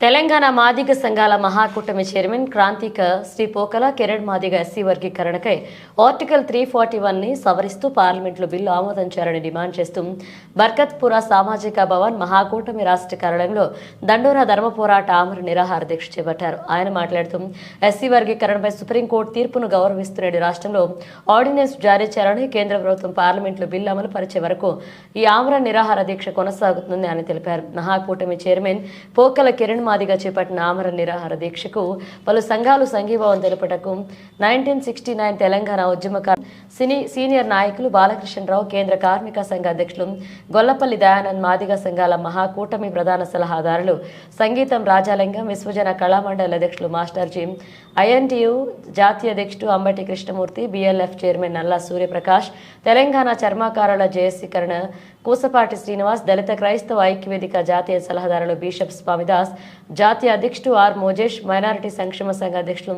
తెలంగాణ మాదిగ సంఘాల మహాకూటమి చైర్మన్ క్రాంతిక శ్రీ పోకల కెరడ్ మాదిగ ఎస్సీ వర్గీకరణకై ఆర్టికల్ త్రీ ఫార్టీ వన్ని సవరిస్తూ పార్లమెంట్లో బిల్లు ఆమోదించాలని డిమాండ్ చేస్తూ బర్కత్పుర సామాజిక భవన్ మహాకూటమి రాష్ట్ర కార్యాలయంలో దండోరా ధర్మ పోరాట ఆమర నిరాహార దీక్ష చేపట్టారు. ఆయన మాట్లాడుతూ ఎస్సీ వర్గీకరణపై సుప్రీంకోర్టు తీర్పును గౌరవిస్తూ రాష్ట్రంలో ఆర్డినెన్స్ జారీ చేయాలని కేంద్ర ప్రభుత్వం పార్లమెంట్లో బిల్లు అమలు పరిచే వరకు ఈ ఆమర నిరాహార దీక్ష కొనసాగుతుందని ఆయన తెలిపారు. మహాకూటమి చైర్మన్ పోకల కిరణ్ మాదిగా చేపట్టిన ఆమర నిరాహార దీక్షకు పలు సంఘాలు సంఘీభావం తెలుపటకు నైన్టీన్ సిక్స్టీ నైన్ తెలంగాణ ఉద్యమకారు సినీ సీనియర్ నాయకులు బాలకృష్ణరావు కేంద్ర కార్మిక సంఘ అధ్యక్షులు గొల్లపల్లి దయానంద్ మాదిగ సంఘాల మహాకూటమి ప్రధాన సలహాదారులు సంగీతం రాజాలింగం విశ్వజన కళామండలి అధ్యక్షులు మాస్టర్ జీ ఐఎన్టీయు జాతీయ అధ్యక్షుడు అంబటి కృష్ణమూర్తి బిఎల్ఎఫ్ చైర్మన్ నల్లా సూర్యప్రకాష్ తెలంగాణ చర్మకారుల జేఏసీకరణ కూసపాటి శ్రీనివాస్ దళిత క్రైస్తవ ఐక్యవేదిక జాతీయ సలహాదారులు బిషప్ స్వామిదాస్ జాతీయ అధ్యక్షుడు ఆర్ మోజేష్ మైనారిటీ సంక్షేమ సంఘ అధ్యక్షులు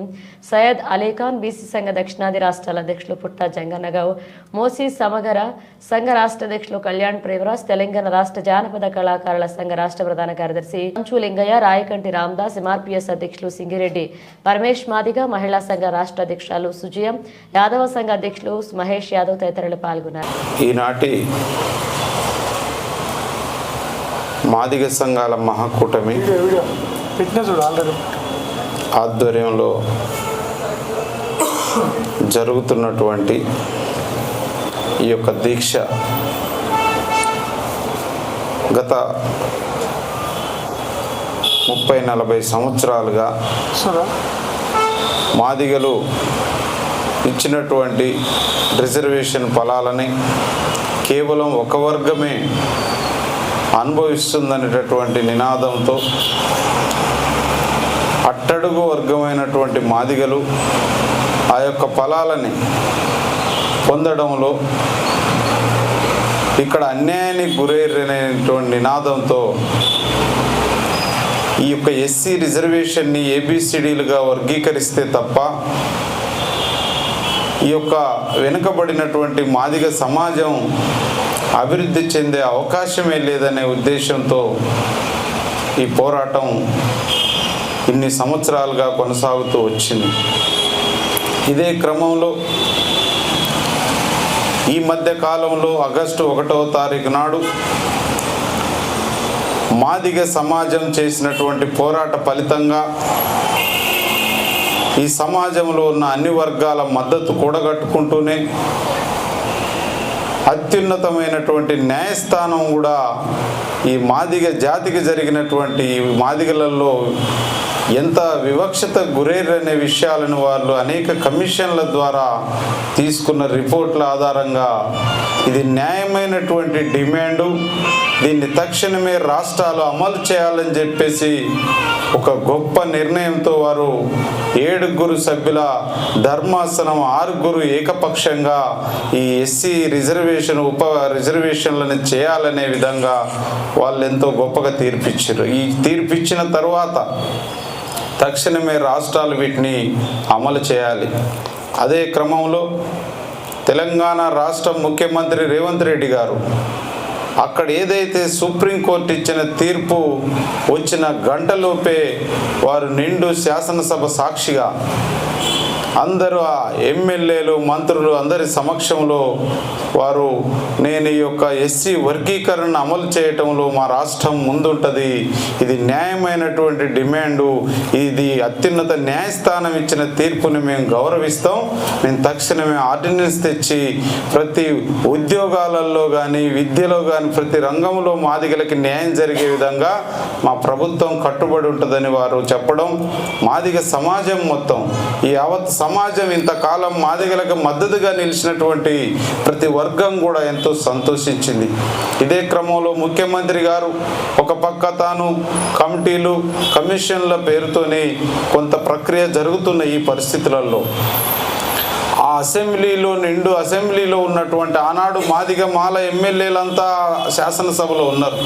సయ్యద్ అలీఖాన్ బీసీ సంఘ దక్షిణాది రాష్ట్రాల అధ్యక్షులు పుట్ట జంగన్నగౌ మోసీ సమగర సంఘ రాష్ట్ర అధ్యక్షులు కళ్యాణ్ ప్రేమరాజ్ తెలంగాణ రాష్ట్ర జానపద కళాకారుల సంఘ రాష్ట్ర ప్రధాన కార్యదర్శి మంచు లింగయ్య రాయకంటి రామ్దాస్ ఎంఆర్పీఎస్ అధ్యక్షులు సింగిరెడ్డి పరమేష్ మాదిగ మహిళా సంఘ రాష్ట్ర అధ్యక్షురాలు సుజయం యాదవ సంఘ అధ్యక్షులు మహేష్ యాదవ్ తదితరులు పాల్గొన్నారు. ఈనాటి మాదిగ సంఘాల మహాకూటమి ఆధ్వర్యంలో జరుగుతున్నటువంటి ఈ యొక్క దీక్ష గత ముప్పై నలభై సంవత్సరాలుగా మాదిగలు ఇచ్చినటువంటి రిజర్వేషన్ ఫలాలని కేవలం ఒక వర్గమే అనుభవిస్తుందనేటటువంటి నినాదంతో అట్టడుగు వర్గమైనటువంటి మాదిగలు ఆ యొక్క ఫలాలని పొందడంలో ఇక్కడ అన్యాయానికి గురైనటువంటి నినాదంతో ఈ యొక్క ఎస్సీ రిజర్వేషన్ని ఏబిసిడీలుగా వర్గీకరిస్తే తప్ప ఈ యొక్క వెనుకబడినటువంటి మాదిగ సమాజం అభివృద్ధి చెందే అవకాశమే లేదనే ఉద్దేశంతో ఈ పోరాటం ఇన్ని సంవత్సరాలుగా కొనసాగుతూ వచ్చింది. ఇదే క్రమంలో ఈ మధ్య కాలంలో ఆగస్టు ఒకటవ తారీఖు నాడు మాదిగ సమాజం చేసినటువంటి పోరాట ఫలితంగా ఈ సమాజంలో ఉన్న అన్ని వర్గాల మద్దతు కూడగట్టుకుంటూనే అత్యున్నతమైనటువంటి న్యాయస్థానం కూడా ఈ మాదిగ జాతికి జరిగినటువంటి మాదిగలలో ఎంత వివక్షత గురైరనే విషయాలను వాళ్ళు అనేక కమిషన్ల ద్వారా తీసుకున్న రిపోర్ట్ల ఆధారంగా ఇది న్యాయమైనటువంటి డిమాండు. దీన్ని తక్షణమే రాష్ట్రాలు అమలు చేయాలని చెప్పేసి ఒక గొప్ప నిర్ణయంతో వారు ఏడుగురు సభ్యుల ధర్మాసనం ఆరుగురు ఏకపక్షంగా ఈ ఎస్సీ రిజర్వేషన్ ఉప రిజర్వేషన్లను చేయాలనే విధంగా వాళ్ళు ఎంతో గొప్పగా తీర్పిచ్చారు. ఈ తీర్పిచ్చిన తర్వాత తక్షణమే రాష్ట్రాలు వీటిని అమలు చేయాలి. అదే క్రమంలో తెలంగాణ రాష్ట్ర ముఖ్యమంత్రి రేవంత్ రెడ్డి గారు అక్కడ ఏదైతే సుప్రీంకోర్టు ఇచ్చిన తీర్పు వచ్చిన గంటలోపే వారు నిండు శాసనసభ సాక్షిగా అందరూ ఆ ఎమ్మెల్యేలు మంత్రులు అందరి సమక్షంలో వారు నేను ఈ యొక్క ఎస్సీ వర్గీకరణ అమలు చేయటంలో మా రాష్ట్రం ముందుంటుంది. ఇది న్యాయమైనటువంటి డిమాండు. ఇది అత్యున్నత న్యాయస్థానం ఇచ్చిన తీర్పుని మేము గౌరవిస్తాం. మేము తక్షణమే ఆర్డినెన్స్ తెచ్చి ప్రతి ఉద్యోగాలలో కానీ విద్యలో కానీ ప్రతి రంగంలో మాదిగలకి న్యాయం జరిగే విధంగా మా ప్రభుత్వం కట్టుబడి ఉంటుందని వారు చెప్పడం. మాదిగ సమాజం మొత్తం ఈ యావత్ సమాజం ఇంతకాలం మాదిగలకు మద్దతుగా నిలిచినటువంటి ప్రతి వర్గం కూడా ఎంతో సంతోషించింది. ఇదే క్రమంలో ముఖ్యమంత్రి గారు ఒక పక్క తాను కమిటీలు కమిషన్ల పేరుతోనే కొంత ప్రక్రియ జరుగుతున్న ఈ పరిస్థితులలో. ఆ అసెంబ్లీలో నిండు అసెంబ్లీలో ఉన్నటువంటి ఆనాడు మాదిగ మాల ఎమ్మెల్యేలంతా శాసనసభలో ఉన్నారు.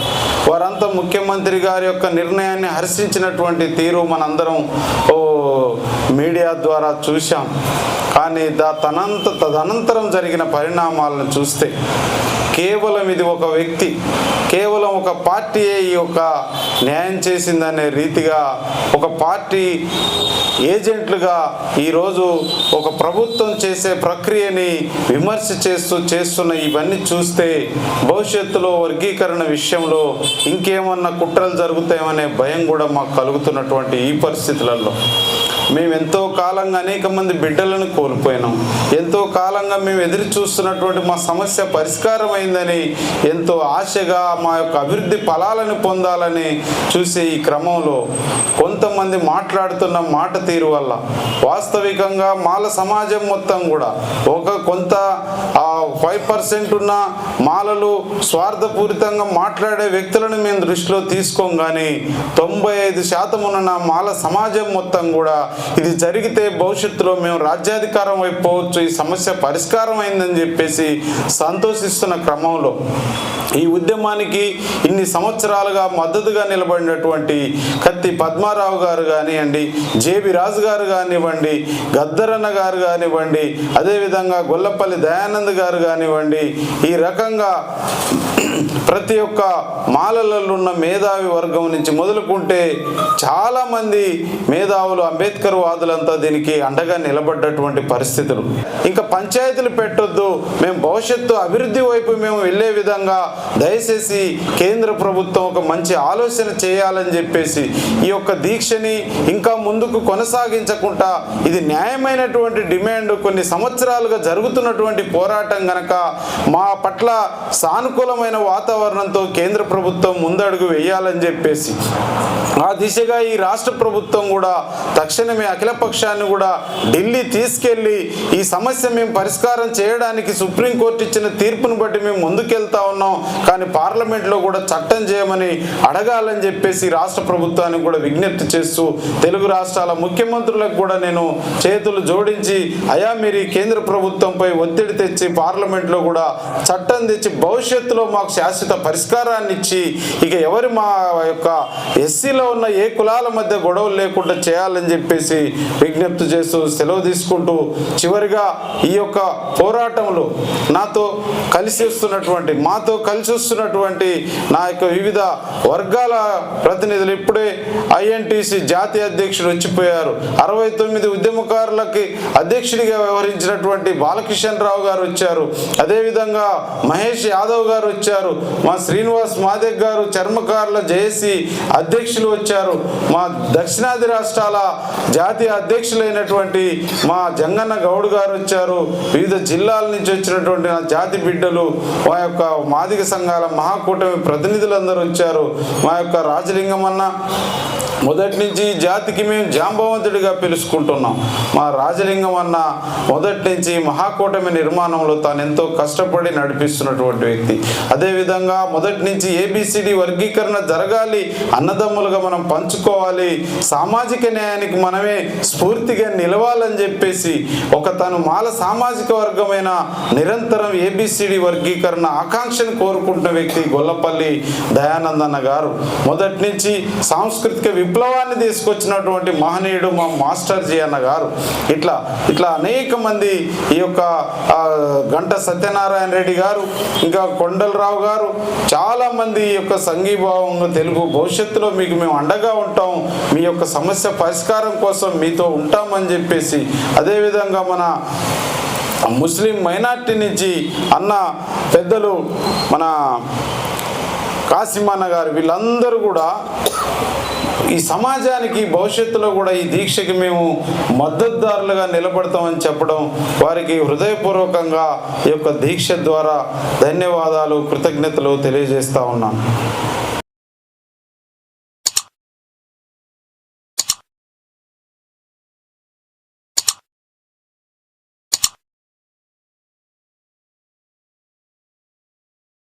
వారంతా ముఖ్యమంత్రి గారి యొక్క నిర్ణయాన్ని హర్షించినటువంటి తీరు మనందరం ఓ మీడియా ద్వారా చూశాం. కానీ దా తనంత తదనంతరం జరిగిన పరిణామాలను చూస్తే కేవలం ఇది ఒక వ్యక్తి కేవలం ఒక పార్టీయే ఈ యొక్క న్యాయం చేసిందనే రీతిగా ఒక పార్టీ ఏజెంట్లుగా ఈరోజు ఒక ప్రభుత్వం చేసే ప్రక్రియని విమర్శ చేస్తూ చేస్తున్న ఇవన్నీ చూస్తే భవిష్యత్తులో వర్గీకరణ విషయంలో ఇంకేమన్నా కుట్రలు జరుగుతాయనే భయం కూడా మాకు కలుగుతున్నటువంటి ఈ పరిస్థితులలో. మేము ఎంతో కాలంగా అనేక మంది బిడ్డలను కోల్పోయినాం. ఎంతో కాలంగా మేము ఎదురు చూస్తున్నటువంటి మా సమస్య పరిష్కారం అయిందని ఎంతో ఆశగా మా యొక్క అభివృద్ధి ఫలాలను పొందాలని చూసే ఈ క్రమంలో కొంతమంది మాట్లాడుతున్న మాట తీరు వల్ల వాస్తవికంగా మాల సమాజం మొత్తం కూడా ఒక కొంత ఫైవ్ పర్సెంట్ ఉన్న మాలలు స్వార్థపూరితంగా మాట్లాడే వ్యక్తులను మేము దృష్టిలో తీసుకోం కానీ తొంభై ఐదు శాతం ఉన్న నా మాల సమాజం మొత్తం కూడా ఇది జరిగితే భవిష్యత్తులో మేము రాజ్యాధికారం వైపు పోవచ్చు. ఈ సమస్య పరిష్కారం అయిందని చెప్పేసి సంతోషిస్తున్న క్రమంలో. ఈ ఉద్యమానికి ఇన్ని సంవత్సరాలుగా మద్దతుగా నిలబడినటువంటి కత్తి పద్మారావు గారు కానివ్వండి జేబి రాజు గారు కానివ్వండి గద్దరన్న గారు కానివ్వండి అదేవిధంగా గొల్లపల్లి దయానంద్ గారు కానివ్వండి ఈ రకంగా ప్రతి ఒక్క మాలలలో ఉన్న మేధావి వర్గం నుంచి మొదలుకుంటే చాలామంది మేధావులు అంబేద్కర్ వాదులంతా దీనికి అండగా నిలబడ్డటువంటి పరిస్థితులు. ఇంకా పంచాయతీలు పెట్టొద్దు మేము భవిష్యత్తు అభివృద్ధి వైపు మేము వెళ్ళే విధంగా దయచేసి కేంద్ర ప్రభుత్వం ఒక మంచి ఆలోచన చేయాలని చెప్పేసి ఈ యొక్క దీక్షని ఇంకా ముందుకు కొనసాగించకుండా ఇది న్యాయమైనటువంటి డిమాండ్ కొన్ని సంవత్సరాలుగా జరుగుతున్నటువంటి పోరాటం గనక మా పట్ల సానుకూలమైన వాతావరణంతో కేంద్ర ప్రభుత్వం ముందడుగు వేయాలని చెప్పేసి ఆ దిశగా ఈ రాష్ట్ర ప్రభుత్వం కూడా తక్షణమే అఖిలపక్షాన్ని కూడా ఢిల్లీ తీసుకెళ్ళి ఈ సమస్య మేము పరిష్కారం చేయడానికి సుప్రీంకోర్టు ఇచ్చిన తీర్పును బట్టి మేము ముందుకెళ్తా ఉన్నాం. కానీ పార్లమెంట్లో కూడా చట్టం చేయమని అడగాలని చెప్పేసి రాష్ట్ర ప్రభుత్వానికి కూడా విజ్ఞప్తి చేస్తూ తెలుగు రాష్ట్రాల ముఖ్యమంత్రులకు కూడా నేను చేతులు జోడించి అయా మీరు కేంద్ర ప్రభుత్వంపై ఒత్తిడి తెచ్చి పార్లమెంట్లో కూడా చట్టం తెచ్చి భవిష్యత్తులో మాకు శాశ్వత పరిష్కారాన్ని ఇచ్చి ఇక ఎవరి మా యొక్క ఎస్సీలో ఉన్న ఏ కులాల మధ్య గొడవలు లేకుండా చేయాలని చెప్పేసి విజ్ఞప్తి చేస్తూ సెలవు తీసుకుంటూ చివరిగా ఈ యొక్క పోరాటంలో నాతో కలిసి వస్తున్నటువంటి మాతో కలిసి వస్తున్నటువంటి నా యొక్క వివిధ వర్గాల ప్రతినిధులు ఇప్పుడే ఐఎన్టీసీ జాతీయ అధ్యక్షుడు వచ్చిపోయారు. అరవై తొమ్మిది ఉద్యమకారులకి అధ్యక్షుడిగా వ్యవహరించినటువంటి బాలకిషన్ రావు గారు వచ్చారు. అదేవిధంగా మహేష్ యాదవ్ గారు వచ్చారు. మా శ్రీనివాస్ మాదేక్ గారు చర్మకారుల జేఏసీ అధ్యక్షులు వచ్చారు. మా దక్షిణాది రాష్ట్రాల జాతీయ అధ్యక్షులైనటువంటి మా జంగన్న గౌడ్ గారు వచ్చారు. వివిధ జిల్లాల నుంచి వచ్చినటువంటి నా జాతి బిడ్డలు మా యొక్క మాదిక సంఘాల మహాకూటమి ప్రతినిధులందరూ వచ్చారు. మా యొక్క రాజలింగం అన్న మొదటి నుంచి జాతికి మేము జాంబవంతుడిగా పిలుచుకుంటున్నాం. మా రాజలింగం అన్న మొదటి నుంచి మహాకూటమి నిర్మాణంలో తాను ఎంతో కష్టపడి నడిపిస్తున్నటువంటి వ్యక్తి. అదేవిధంగా మొదటి నుంచి ఏబిసిడి వర్గీకరణ జరగాలి అన్నదమ్ములుగా మనం పంచుకోవాలి. సామాజిక న్యాయానికి మనమే స్ఫూర్తిగా నిలవాలని చెప్పేసి ఒక తను మాల సామాజిక వర్గమైన నిరంతరం ఏబిసిడి వర్గీకరణ ఆకాంక్షను కోరు కోరుకుంటున్న వ్యక్తి గొల్లపల్లి దయానందన్న గారు మొదటి నుంచి సాంస్కృతిక విప్లవాన్ని తీసుకొచ్చినటువంటి మహనీయుడు మా మాస్టర్ జీ అన్న గారు. ఇట్లా ఇట్లా అనేక మంది ఈ యొక్క గంట సత్యనారాయణ రెడ్డి గారు ఇంకా కొండలరావు గారు చాలా మంది ఈ యొక్క సంఘీభావంగా తెలుగు భవిష్యత్తులో మీకు మేము అండగా ఉంటాం. మీ యొక్క సమస్య పరిష్కారం కోసం మీతో ఉంటామని చెప్పేసి అదేవిధంగా మన ముస్లిం మైనార్టీ నుంచి అన్న పెద్దలు మన కాసిమన్న గారు వీళ్ళందరూ కూడా ఈ సమాజానికి భవిష్యత్తులో కూడా ఈ దీక్షకి మేము మద్దతుదారులుగా నిలబడతామని చెప్పడం వారికి హృదయపూర్వకంగా ఈ యొక్క దీక్ష ద్వారా ధన్యవాదాలు కృతజ్ఞతలు తెలియజేస్తా ఉన్నాను.